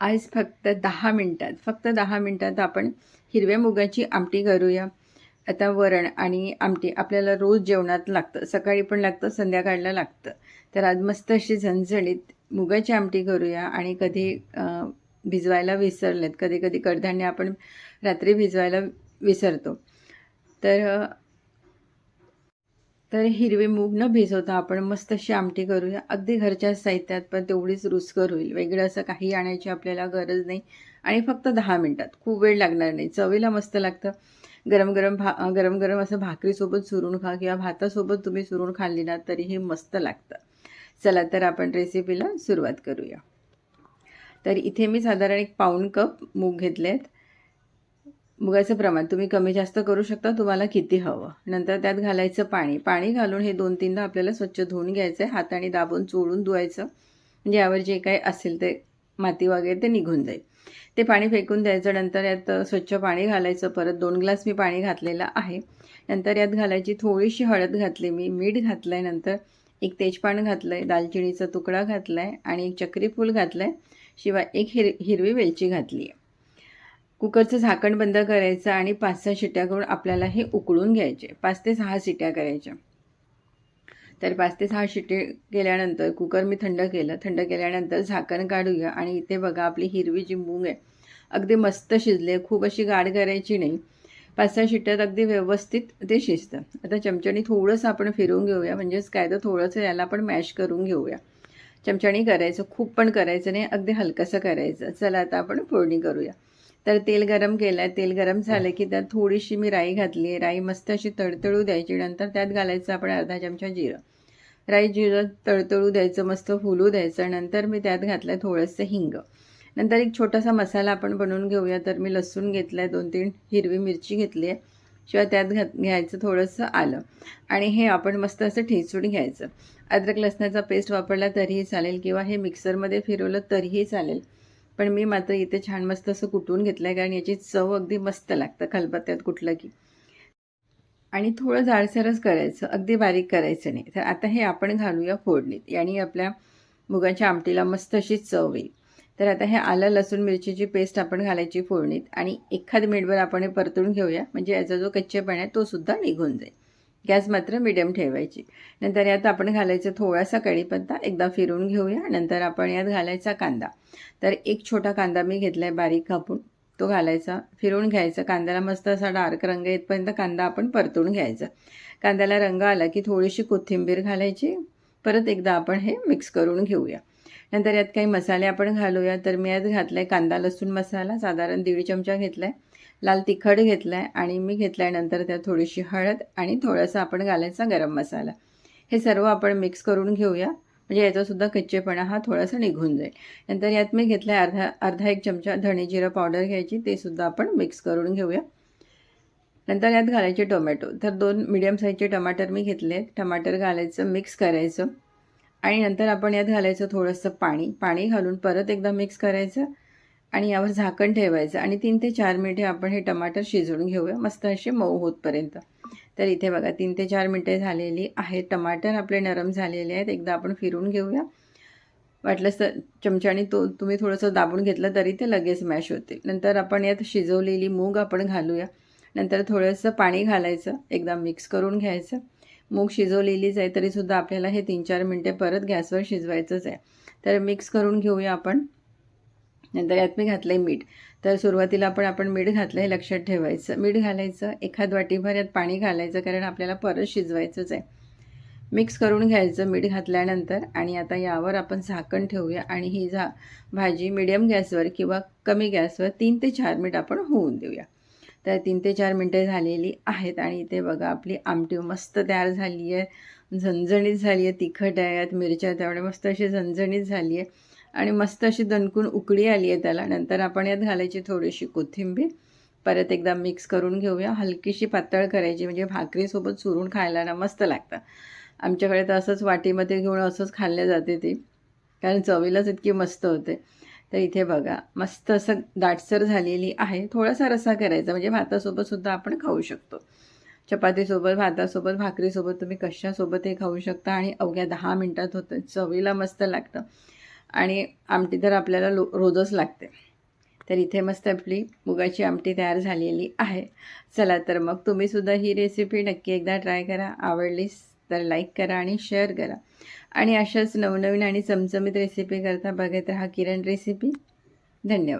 आज फक्त दहा मिनटात फक्त दहा मिनटात आपण हिरव्या मुगाची आमटी करूया. आता वरण आणि आमटी आपल्याला रोज जेवणात लागतं सकाळी पण लागतं संध्याकाळला लागतं. तर आज मस्त अशी झणझणीत मुगाची आमटी करूया आणि कधी भिजवायला विसरलेत कधी कधी कडधान्य आपण रात्री भिजवायला विसरतो. तर तर हिरवे मूग न भिजवता आपण मस्त अशी आमटी करूया. अगदी घरच्या साहित्यात पण तेवढीच रुचकर होईल. वेगळं असं काही आणायची आपल्याला गरज नाही. आणि फक्त दहा मिनटात. खूप वेळ लागणार नाही. चवीला मस्त लागतं. गरम गरम भा गरम गरम असं भाकरीसोबत चुरून खा किंवा भातासोबत तुम्ही चुरून खाल्ली ना तरीही मस्त लागतं. चला तर आपण रेसिपीला सुरुवात करूया. तर इथे मी साधारण एक पाऊण कप मूग घेतले आहेत मुगाचं प्रमाण. तुम्ही कमी जास्त करू शकता तुम्हाला किती हवं? नंतर त्यात घालायचं पाणी. पाणी घालून हे दोन तीनदा आपल्याला स्वच्छ धुवून घ्यायचं आहे हाताने दाबून चोळून धुवायचं. म्हणजे यावर जे काही असेल ते माती वगैरे ते निघून जाईल. ते पाणी फेकून द्यायचं. नंतर यात स्वच्छ पाणी घालायचं. परत दोन ग्लास मी पाणी घातलेलं आहे. नंतर यात घालायची थोडीशी हळद घातली मी. मीठ घातलं आहे नंतर एक तेजपान घातलं आहे दालचिनीचा तुकडा घातला आहे आणि एक चक्रीफूल घातलं आहे शिवाय एक हिर हिरवी वेलची घातली आहे कुकरचं झाकण बंद करायचं आणि पाच सहा शिट्या करून आपल्याला हे उकळून घ्यायचे. पाच ते सहा शिट्या करायच्या. तर पाच ते सहा शिट्टे केल्यानंतर कुकर मी थंड केलं. थंड केल्यानंतर झाकण काढूया आणि इथे बघा आपली हिरवी जिंबूंग आहे. अगदी मस्त शिजले खूप अशी गाढ करायची नाही. पाच सहा शिट्ट्यात अगदी व्यवस्थित ते शिजतं. आता चमच्याने थोडंसं आपण फिरवून घेऊया. म्हणजेच काय तर थोडंसं याला आपण मॅश करून घेऊया. चमच्याने करायचं. खूप पण करायचं नाही. अगदी हलकंसं करायचं. चला आता आपण फोडणी करूया. तर तेल गरम केलं आहे तेल गरम झालं की त्यात थोडीशी मी राई घातली आहे. राई मस्त अशी तडतळू द्यायची. नंतर त्यात घालायचं आपण अर्धा चमचा जिरं. राई जिरं तळतळू द्यायचं मस्त फुलू द्यायचं. नंतर मी त्यात घातलं आहे थोडंसं हिंग. नंतर एक छोटासा मसाला आपण बनवून घेऊया. तर मी लसूण घेतलं आहे दोन तीन हिरवी मिरची घेतली आहे. शिवाय त्यात घात घ्यायचं थोडंसं आलं. आणि हे आपण मस्त असं ठेचून घ्यायचं. अद्रक लसणाचा पेस्ट वापरला तरीही चालेल किंवा हे मिक्सरमध्ये फिरवलं तरीही चालेल. पण मी मात्र इथे छान मस्त असं कुटून घेतलं आहे कारण याची चव अगदी मस्त लागतं खलबत्त्यात कुठलं की. आणि थोडं जाडसरच करायचं अगदी बारीक करायचं नाही. तर आता हे आपण घालूया फोडणीत. याने आपल्या मुगाच्या आमटीला मस्त अशी चव येईल. तर आता हे आलं लसूण मिरचीची पेस्ट आपण घालायची फोडणीत. आणि एखाद मिनिटभर आपण हे परतून घेऊया. म्हणजे याचा जो कच्चेपणा आहे तो सुद्धा निघून जाईल. गॅस मात्र मिडियम ठेवायची. नंतर यात आपण घालायचं थोडासा कढीपत्ता एकदा फिरून घेऊया. नंतर आपण यात घालायचा कांदा. तर एक छोटा कांदा मी घेतला आहे बारीक कापून. तो घालायचा फिरून घ्यायचा. कांद्याला मस्त असा डार्क रंग येतपर्यंत कांदा आपण परतून घ्यायचा. कांद्याला रंग आला की थोडीशी कोथिंबीर घालायची. परत एकदा आपण हे मिक्स करून घेऊया. नंतर यात काही मसाले आपण घालूया. तर मी यात घातला आहे कांदा लसूण मसाला. साधारण दीड चमचा घेतला आहे लाल तिखट घेतला आहे आणि मी घेतल्यानंतर त्यात थोडीशी हळद आणि थोडासा आपण घालायचा गरम मसाला. हे सर्व आपण मिक्स करून घेऊया. म्हणजे याचासुद्धा कच्चेपणा हा थोडासा निघून जाईल. नंतर यात मी घेतला आहे अर्धा अर्धा एक चमचा धणे जिरं पावडर घ्यायची. ते सुद्धा आपण मिक्स करून घेऊया. नंतर यात घालायचे टोमॅटो. तर दोन मिडियम साईजचे टमाटर मी घेतले आहेत टमाटर घालायचं मिक्स करायचं. आणि नंतर आपण यात घालायचं थोडंसं पाणी. पाणी घालून परत एकदा मिक्स करायचं. आणि यावर झाकण ठेवायचं आणि तीन ते चार मिनिटे आपण हे टमाटर शिजवून घेऊया. मस्त असे मऊ होतपर्यंत. तर इथे बघा तीन ते चार मिनटे झालेली आहेत. टमाटर आपले नरम झालेले आहेत. एकदा आपण फिरून घेऊया. वाटलंच तर चमच्याने तो तुम्ही थोडंसं दाबून घेतलं तरी ते लगेच मॅश होते. नंतर आपण यात शिजवलेली मूग आपण घालूया. नंतर थोडंसं पाणी घालायचं. एकदा मिक्स करून घ्यायचं. मूग शिजवलेलीच आहे तरीसुद्धा आपल्याला हे तीन चार मिनटे परत गॅसवर शिजवायचंच आहे. तर मिक्स करून घेऊया आपण. नंतर यात मी घातलं आहे मीठ. तर सुरुवातीला आपण आपण मीठ घातलं हे लक्षात ठेवायचं. मीठ घालायचं एखाद वाटीभर यात पाणी घालायचं कारण आपल्याला परत शिजवायचंच आहे. मिक्स करून घ्यायचं मीठ घातल्यानंतर आणि आता यावर आपण झाकण ठेवूया आणि ही झा भाजी मिडियम गॅसवर किंवा कमी गॅसवर तीन ते चार मिनिट आपण होऊन देऊया. तर तीन ते चार मिनटं झालेली आहेत आणि इथे बघा आपली आमटी मस्त तयार झाली आहे झणझणीत झाली आहे तिखट आहे यात मिरच्या त्यामुळे मस्त अशी झणझणीत झाली आहे आणि मस्त अशी दणकून उकळी आली आहे त्याला. नंतर आपण यात घालायची थोडीशी कोथिंबीर. परत एकदा मिक्स करून घेऊया. हलकीशी पातळ करायची म्हणजे भाकरीसोबत चुरून खायला ना मस्त लागतं. आमच्याकडे तर असंच वाटीमध्ये घेऊन असंच खाल्ले जाते ते. कारण चवीलाच इतकी मस्त होते. तर इथे बघा मस्त असं दाटसर झालेली आहे. थोडासा रसा करायचा म्हणजे भातासोबतसुद्धा आपण खाऊ शकतो. चपातीसोबत भातासोबत भाकरीसोबत तुम्ही कशासोबत हे खाऊ शकता आणि अवघ्या दहा मिनटात होतं. चवीला मस्त लागतं. आणि आमटी तर आपल्याला लो रोजच लागते. तर इथे मस्त आपली मुगाची आमटी तयार झालेली आहे. चला तर मग तुम्हीसुद्धा ही रेसिपी नक्की एकदा ट्राय करा. आवडलीस तर लाईक करा आणि शेअर करा. आणि अशाच नवनवीन आणि चमचमीत रेसिपी करता बघत राहा किरण रेसिपी धन्यवाद.